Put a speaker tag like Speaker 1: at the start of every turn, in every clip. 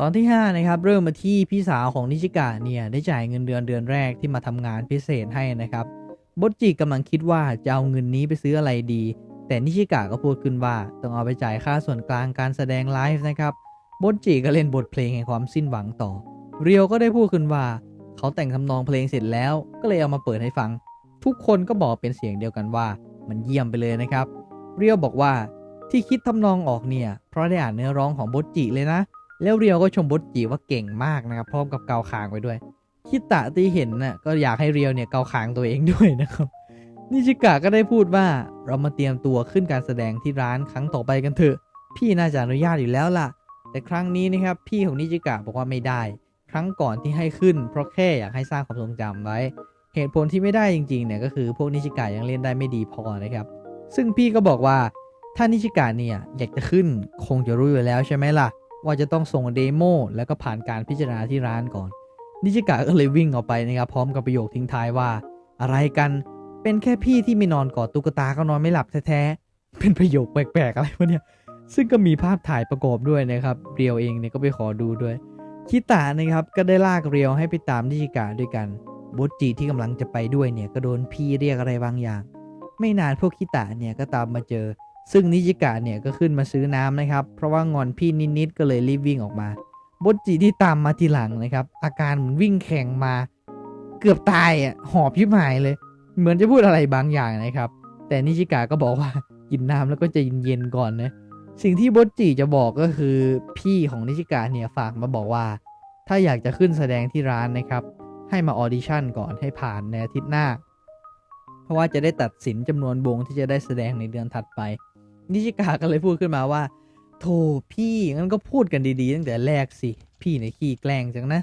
Speaker 1: ตอนที่ 5 นะครับ เริ่มมาที่พี่สาวของนิชิกะเนี่ย ได้จ่ายเงินเดือนเดือนแรกที่มาทำงานพิเศษให้นะครับบดจิกำลังคิดว่าจะเอาเงินนี้ไปซื้ออะไรดี แต่นิชิกะก็พูดขึ้นว่าต้องเอาไปจ่ายค่าส่วนกลางการแสดงไลฟ์นะครับบดจิก็เล่นบทเพลงแห่งความสิ้นหวังต่อ เรียวก็ได้พูดขึ้นว่า เขาแต่งทำนองเพลงเสร็จแล้ว ก็เลยเอามาเปิดให้ฟัง ทุกคนก็บอกเป็นเสียงเดียวกันว่า มันเยี่ยมไปเลยนะครับ เรียวบอกว่าที่คิดทำนองออกเนี่ย เพราะได้อ่านเนื้อร้องของบดจิเลยนะ แล้วเรียวก็ชมบดจิว่าเก่งมากนะครับ พร้อมกับเกาคางไปด้วย คิตะที่เห็นน่ะก็อยากให้เรียวเนี่ยเกาคางตัวเองด้วยนะครับ นิชิกะก็ได้พูดว่าเรามาเตรียมตัวขึ้นการแสดงที่ร้านครั้งต่อไปกันเถอะ พี่น่าจะอนุญาตอยู่แล้วล่ะ แต่ครั้งนี้นะครับพี่ของนิชิกะบอกว่าไม่ได้ ครั้งก่อนที่ให้ขึ้น เพราะแค่อยากให้สร้างความทรงจำไว้ เหตุผลที่ไม่ได้จริงๆเนี่ยก็คือพวกนิชิกะยังเล่นได้ไม่ดีพอนะครับ ซึ่งพี่ก็บอกว่าถ้านิชิกะเนี่ยอยากจะขึ้นคงจะรู้อยู่แล้วใช่ไหมล่ะ ว่าจะต้องส่งเดโมแล้วก็ผ่านการพิจารณาที่ร้านก่อน นิชิกะก็เลยวิ่งออกไปนะครับพร้อมกับประโยคทิ้งท้ายว่า อะไรกันเป็นแค่พี่ที่ไม่นอนกอดตุ๊กตาก็นอนไม่หลับแท้ๆเป็นประโยคแปลกๆอะไรวะเนี่ยซึ่งก็มีภาพถ่ายประกอบด้วยนะครับเรียวเองเนี่ยก็ไปขอดูด้วยคิตะนะครับก็ได้ลากเรียวให้ไปตามนิชิกะด้วยกันบดจีที่กำลังจะไปด้วยเนี่ยก็โดนพี่เรียกอะไรบางอย่าง ไม่นานพวกคิตะเนี่ยก็ตามมาเจอ ซึ่งนิจิกะเนี่ยก็ขึ้นมาซื้อน้ำนะครับ เพราะว่างอนพี่นิดๆก็เลยรีบวิ่งออกมาบดจีที่ตามมาทีหลังนะครับ อาการเหมือนวิ่งแข่งมา เกือบตายอะหอบยิบหายเลย เหมือนจะพูดอะไรบางอย่างนะครับ แต่นิจิกะก็บอกว่ากินน้ำแล้วก็จะเย็นๆก่อนนะสิ่งที่บดจีจะบอกก็คือพี่ของนิชิกะเนี่ยฝากมาบอกว่า ถ้าอยากจะขึ้นแสดงที่ร้านนะครับ ให้มาออดิชั่นก่อนให้ผ่านในอาทิตย์หน้า เพราะว่าจะได้ตัดสินจำนวนวงที่จะได้แสดงในเดือนถัดไป นิชิกะก็เลยพูดขึ้นมาว่า โธ่พี่งั้นก็พูดกันดีๆ ตั้งแต่แรกสิ พี่ในขี้แกล้งจังนะ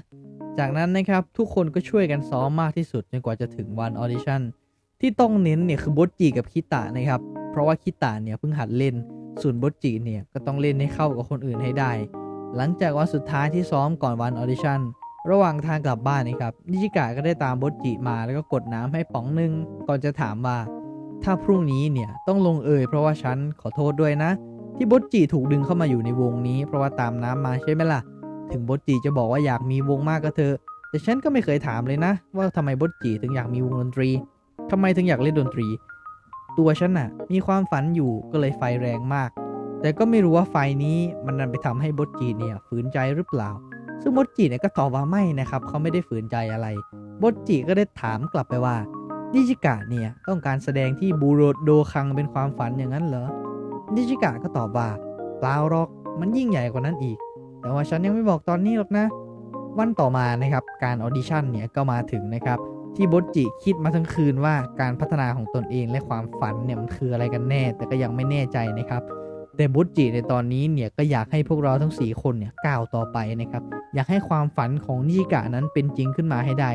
Speaker 1: จากนั้นนะครับทุกคนก็ช่วยกันซ้อมมากที่สุดจนกว่าจะถึงวันออดิชั่นที่ต้องเน้นเนี่ยคือบดจีกับคิตะนะครับ เพราะว่าคิตะเนี่ยเพิ่งหัดเล่น ส่วนบดจีเนี่ยก็ต้องเล่นให้เข้ากับคนอื่นให้ได้ หลังจากวันสุดท้ายที่ซ้อมก่อนวันออดิชั่นระหว่างทางกลับบ้านนะครับนิชิกะก็ได้ตามบดจิมาแล้วก็กดน้ำให้ป๋องหนึ่งก่อนจะถามว่า ถ้าพรุ่งนี้เนี่ยต้องลงเอยเพราะว่าฉันขอโทษด้วยนะ ที่บดจิถูกดึงเข้ามาอยู่ในวงนี้ เพราะว่าตามน้ำมาใช่ไหมล่ะ ถึงบดจิจะบอกว่าอยากมีวงมากก็เถอะ แต่ฉันก็ไม่เคยถามเลยนะ ว่าทำไมบดจิถึงอยากมีวงดนตรีทำไมถึงอยากเล่นดนตรี ตัวฉันน่ะ มีความฝันอยู่ก็เลยไฟแรงมาก แต่ก็ไม่รู้ว่าไฟนี้มันนันไปทำให้บดจิเนี่ยฝืนใจหรือเปล่า ซึ่งบดจิเนี่ยก็ตอบว่าไม่นะครับเขาไม่ได้ฝืนใจอะไรบดจิก็ได้ถามกลับไปว่า นิจิกะเนี่ยต้องการแสดงที่บูโรโดคังเป็นความฝันอย่างนั้นเหรอ นิจิกะก็ตอบว่าเปล่าหรอกมันยิ่งใหญ่กว่านั้นอีก แต่ว่าฉันยังไม่บอกตอนนี้หรอกนะ วันต่อมานะครับการออดิชั่นเนี่ยก็มาถึงนะครับที่บดจิคิดมาทั้งคืนว่าการพัฒนาของตนเองและความฝันเนี่ยมันคืออะไรกันแน่ แต่ก็ยังไม่แน่ใจนะครับแต่บุจิในตอนนี้เนี่ยก็อยากให้พวกเราทั้ง 4 คนเนี่ยก้าวต่อไปนะครับอยากให้ความฝันของนิจิกะนั้นเป็นจริงขึ้นมาให้ได้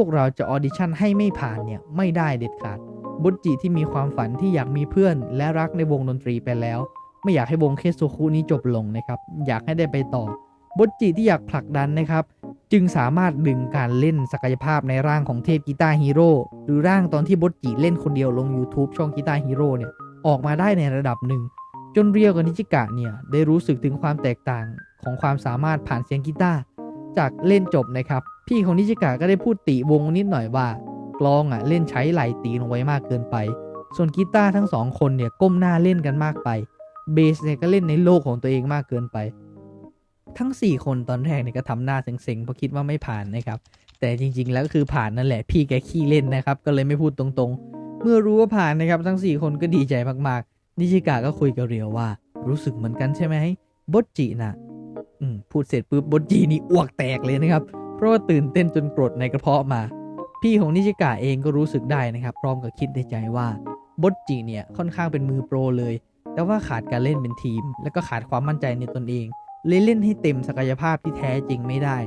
Speaker 1: วกเราจะออดิชั่นให้ไม่ผ่านเนี่ยไม่ได้เด็ดขาดบุจิที่มีความฝันที่อยากมีเพื่อน และรักในวงดนตรีไปแล้ว ไม่อยากให้วงเคโซคุนี้จบลงนะครับ อยากให้ได้ไปต่อบุจิที่อยากผลักดันนะครับ จึงสามารถดึงการเล่นศักยภาพในร่างของเทพกีตาร์ฮีโร่หรือร่างตอนที่บดจิเล่นคนเดียวลง YouTube ช่องกีตาร์ฮีโร่เนี่ยออกมาได้ในระดับหนึ่ง จนเรียวกับนิจิกะเนี่ยได้รู้สึกถึงความแตกต่างของความสามารถผ่านเสียงกีตาร์จากเล่นจบนะครับ พี่ของนิจิกะก็ได้พูดติวงนิดหน่อยว่ากลองอะเล่นใช้ไหลตีลงไว้มากเกินไป ส่วนกีตาร์ทั้งสองคนเนี่ยก้มหน้าเล่นกันมากไป เบสเนี่ยก็เล่นในโลกของตัวเองมากเกินไป ทั้ง 4 คนตอนแรกเนี่ยก็ทำหน้าเซ็งๆเพราะคิดว่าไม่ผ่านนะครับ แต่จริงๆ แล้วก็คือผ่านนั่นแหละ พี่แกขี้เล่นนะครับ ก็เลยไม่พูดตรงๆ เมื่อรู้ว่าผ่านนะครับทั้ง 4 คนก็ดีใจมากๆ นิชิกะก็คุยกับเรียวว่า รู้สึกเหมือนกันใช่ไหมบดจินะอืมพูดเสร็จปุ๊บบดจินี่อ้วกแตกเลยนะครับ เพราะว่าตื่นเต้นจนกรดในกระเพาะมา พี่ของนิชิกะเองก็รู้สึกได้นะครับ พร้อมกับคิดในใจว่าบดจิเนี่ยค่อนข้างเป็นมือโปรเลย แต่ว่าขาดการเล่นเป็นทีม และก็ขาดความมั่นใจในตนเองเลยเล่นให้เต็มศักยภาพที่แท้จริงไม่ได้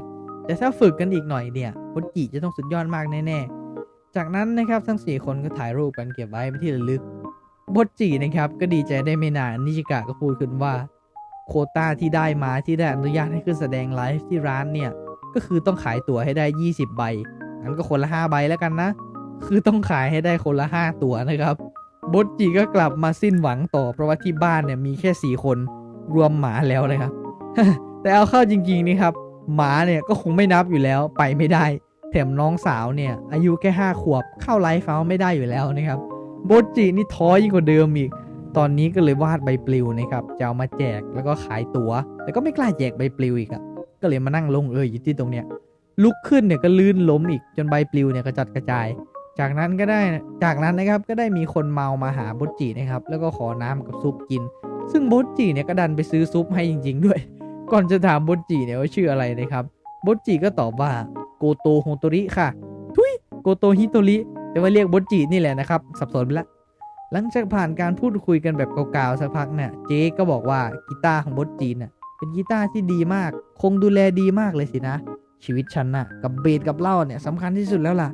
Speaker 1: แต่ถ้าฝึกกันอีกหน่อยเนี่ยบดจิจะต้องสุดยอดมากแน่ๆ จากนั้นนะครับทั้ง 4 คนก็ถ่ายรูปกันเก็บไว้เป็นที่ระลึกบดจินะครับก็ดีใจได้ไม่นานนิชิกะก็พูดขึ้นว่า โคต้าที่ได้มาที่ได้อนุญาตให้ขึ้นแสดงไลฟ์ที่ร้านเนี่ย ก็คือต้องขายตั๋วให้ได้ 20 ใบ งั้นก็คนละ 5 ใบแล้วกันนะ คือต้องขายให้ได้คนละ 5 ตั๋วนะครับ บดจิก็กลับมาสิ้นหวังต่อ เพราะว่าที่บ้านเนี่ยมีแค่ 4 คนรวมหมาแล้วนะครับ แต่เอาเข้าจริงๆนี่ครับ หมาเนี่ยก็คงไม่นับอยู่แล้วไปไม่ได้ แถมน้องสาวเนี่ยอายุแค่ห้าขวบเข้าไลฟ์เฟาไม่ได้อยู่แล้วนะครับโบจินี่ท้อยิ่งกว่าเดิมอีกตอนนี้ก็เลยวาดใบปลิวนะครับ จะเอามาแจกแล้วก็ขายตัว๋ว แต่ก็ไม่กล้าแจกใบปลิวอีกอะ ก็เลยมานั่งลงเอยอยู่ที่ตรงเนี้ยลุกขึ้นเนี่ยก็ลื่นล้มอีกจนใบปลิวเนี่ยกระจัดกระจาย จากนั้นก็ได้จากนั้นนะครับก็ได้มีคนเมามาหาบดจินะครับแล้วก็ขอน้ำกับซุปกิน ซึ่งบดจิเนี่ยก็ดันไปซื้อซุปให้จริง ๆ ด้วย ก่อนจะถามบดจิเนี่ยว่าชื่ออะไรนะครับบดจิก็ตอบว่าโกโตโฮโตริค่ะทุยโกโตฮิโตริแต่ว่าเรียกบดจินี่แหละนะครับสับสนไปละหลังจากผ่านการพูดคุยกันแบบเก่าๆสักพักเนี่ยเจ๊ก็บอกว่ากีตาร์ของบดจีนน่ะ เป็นกีตาร์ที่ดีมาก คงดูแลดีมากเลยสินะ ชีวิตฉันน่ะ กับเบสกับเหล้าเนี่ยสำคัญที่สุดแล้วล่ะ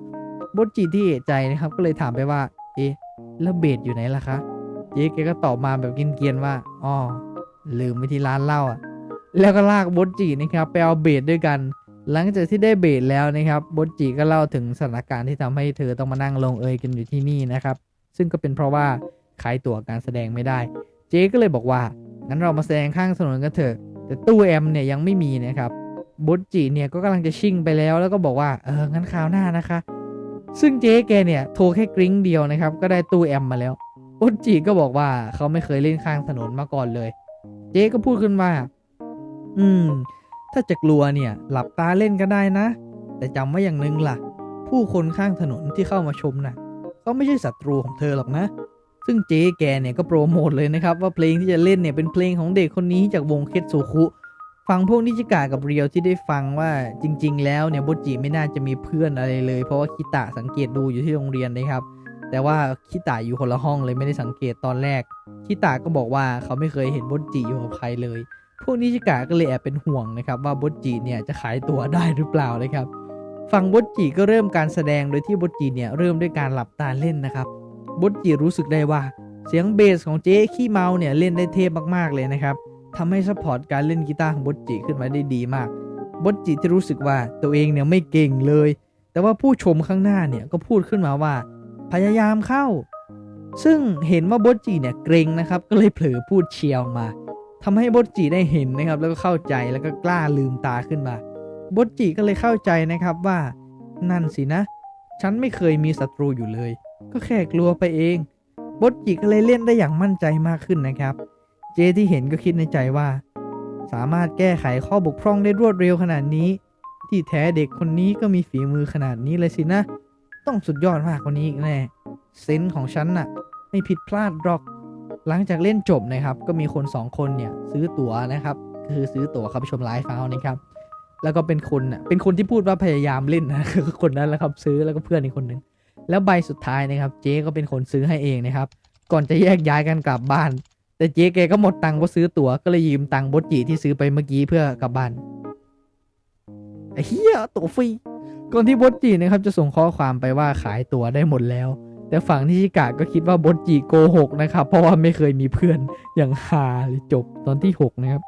Speaker 1: บดจีที่เอะใจนะครับ ก็เลยถามไปว่า เอ๊ะแล้วเบสอยู่ไหนล่ะคะเจ๊แกก็ตอบมาแบบเกรียนๆว่าอ๋อลืมไปที่ร้านเหล้าอะ แล้วก็ลากบดจีนะครับไปเอาเบสด้วยกัน หลังจากที่ได้เบสแล้วนะครับบดจีก็เล่าถึงสถานการณ์ที่ทำให้เธอต้องมานั่งลงเอยกันอยู่ที่นี่นะครับ ซึ่งก็เป็นเพราะว่าขายตั๋วการแสดงไม่ได้ เจ๊ก็เลยบอกว่างั้นเรามาแสดงข้างถนนกันเถอะ แต่ตู้แอมเนี่ยยังไม่มีนะครับบดจีเนี่ยก็กำลังจะชิ่งไปแล้วแล้วก็บอกว่าเอองั้นคราวหน้านะคะ ซึ่งเจ๊แกเนี่ยโทรแค่กริ้งเดียวนะครับ ก็ได้ตู้แอมมาแล้วบดจีก็บอกว่าเขาไม่เคยเล่นข้างถนนมาก่อนเลย เจ๊ก็พูดขึ้นว่า อืม ถ้าจะกลัวเนี่ย หลับตาเล่นก็ได้นะ แต่จำไว้อย่างหนึ่งล่ะ ผู้คนข้างถนนที่เข้ามาชมน่ะ ก็ไม่ใช่ศัตรูของเธอหรอกนะ ซึ่งเจ๊แกเนี่ยก็โปรโมทเลยนะครับว่าเพลงที่จะเล่นเนี่ยเป็นเพลงของเด็กคนนี้จากวงเคทสุคุฟังพวกนิจิกะกับเรียวที่ได้ฟังว่าจริง ๆ แล้วเนี่ยโบจิไม่น่าจะมีเพื่อนอะไรเลย เพราะว่าคิตะสังเกตดูอยู่ที่โรงเรียนนะครับ แต่ว่าคิตะอยู่คนละห้องเลยไม่ได้สังเกตตอนแรกคิตะก็บอกว่าเขาไม่เคยเห็นโบจิอยู่กับใครเลย พวกนิจิกะก็เลยแอบเป็นห่วงนะครับว่าโบจิเนี่ยจะขายตัวได้หรือเปล่านะครับ ฝั่งบดจีก็เริ่มการแสดงโดยที่บดจีเนี่ยเริ่มด้วยการหลับตาเล่นนะครับ บดจีรู้สึกได้ว่า เสียงเบสของเจ๊ขี้เมาเนี่ยเล่นได้เทพมากๆเลยนะครับทำให้ซัพพอร์ตการเล่นกีตาร์ของบดจีขึ้นมาได้ดีมากบดจีที่รู้สึกว่าตัวเองเนี่ยไม่เก่งเลย แต่ว่าผู้ชมข้างหน้าเนี่ยก็พูดขึ้นมาว่า พยายามเข้า ซึ่งเห็นว่าบดจีเนี่ยเกรงนะครับ ก็เลยเผลอพูดเชียร์ออกมาทำให้บดจีได้เห็นนะครับ แล้วก็เข้าใจแล้วก็กล้าลืมตาขึ้นมาบดจิก็เลยเข้าใจนะครับว่า นั่นสินะ ฉันไม่เคยมีศัตรูอยู่เลย ก็แค่กลัวไปเองบดจิก็เลยเล่นได้อย่างมั่นใจมากขึ้นนะครับ เจที่เห็นก็คิดในใจว่า สามารถแก้ไขข้อบกพร่องได้รวดเร็วขนาดนี้ ที่แท้เด็กคนนี้ก็มีฝีมือขนาดนี้เลยสินะ ต้องสุดยอดมากกว่านี้อีกแน่เซนส์ของฉันน่ะ ไม่ผิดพลาดหรอก หลังจากเล่นจบนะครับ ก็มีคนสองคนเนี่ยซื้อตั๋วนะครับ คือซื้อตั๋วเข้าไปชมไลฟ์เอานะครับ แล้วก็เป็นคนน่ะเป็นคนที่พูดว่าพยายามเล่นนะคือคนนั้นแหละครับซื้อแล้วก็เพื่อนอีกคนหนึ่ง แล้วใบสุดท้ายนะครับ เจ๊ก็เป็นคนซื้อให้เองนะครับ ก่อนจะแยกย้ายกันกลับบ้าน แต่เจ๊แกก็หมดตังค์เพราะซื้อตั๋วก็เลยยืมตังค์บดจีที่ซื้อไปเมื่อกี้เพื่อกลับบ้านไอ้เหี้ยตั๋วฟรีก่อนที่บดจีนะครับจะส่งข้อความไปว่าขายตั๋วได้หมดแล้ว แต่ฝั่งนิชิกะก็คิดว่าบดจีโกหกนะครับ เพราะว่าไม่เคยมีเพื่อนอย่างฮาเลยจบตอนที่หกนะครับ